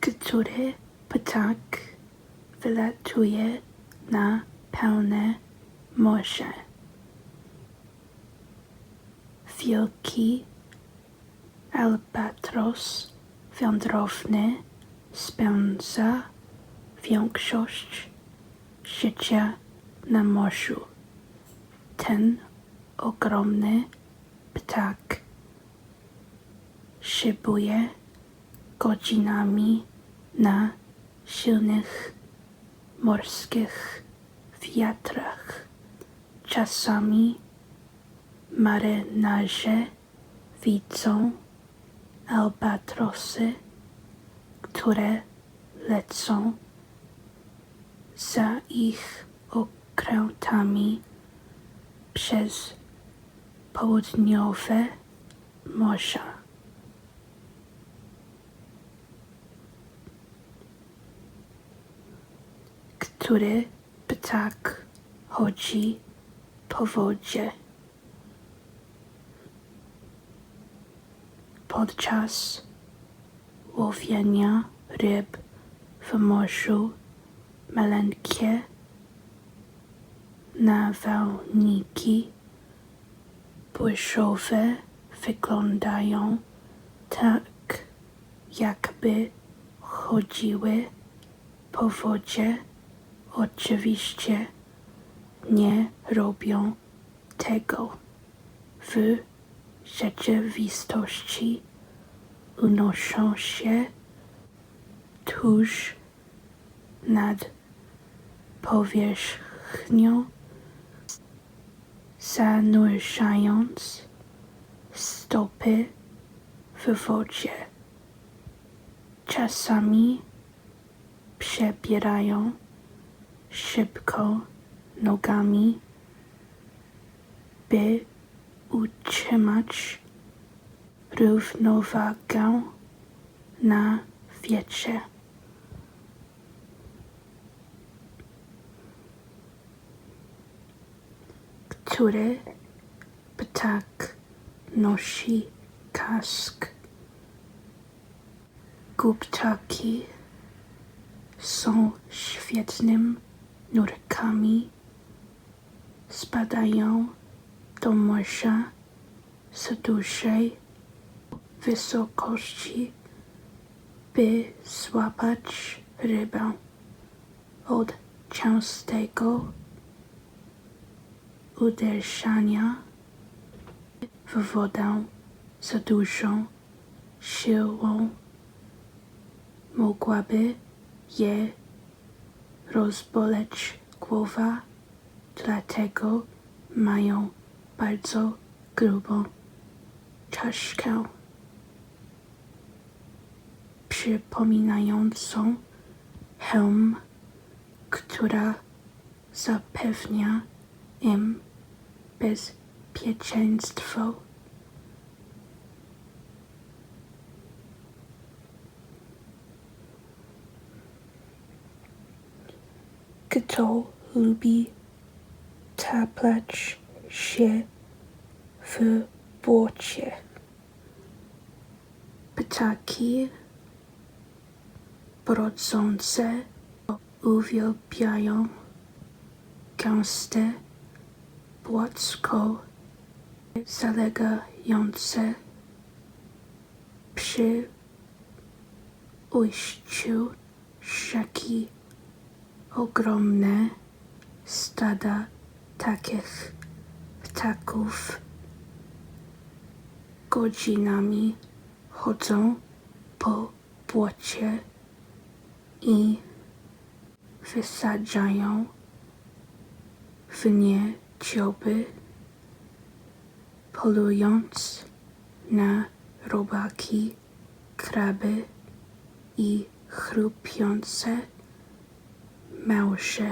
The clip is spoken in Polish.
który ptak wylatuje na pełne morze. Wielki albatros wędrowny spędza większość życia na morzu. Ten ogromny ptak szybuje godzinami na silnych morskich wiatrach. Czasami marynarze widzą albatrosy, które lecą za ich okrętami przez południowe morza. Który ptak chodzi po wodzie. Podczas łowienia ryb w morzu maleńkie nawałniki błyszowe wyglądają tak, jakby chodziły po wodzie. Oczywiście nie robią tego. W rzeczywistości unoszą się tuż nad powierzchnią, zanurzając stopy w wodzie. Czasami przebierają szybko nogami, by utrzymać równowagę na wietrze. Który ptak nosi kask? Guptaki są świetnym nurkami. Spadają do morza z dużej wysokości, by złapać rybę od częstego uderzania w wodę za dużą siłą mogłaby je rozboleć głowa, dlatego mają bardzo grubą czaszkę przypominającą hełm, która zapewnia im bezpieczeństwo. Kto lubi taplać się w błocie? Ptaki brodzące uwielbiają gęste błocko zalegające przy ujściu rzeki ogromne stada takich ptaków godzinami chodzą po błocie i wysadzają w nie dzioby, polując na robaki, kraby i chrupiące 办公室。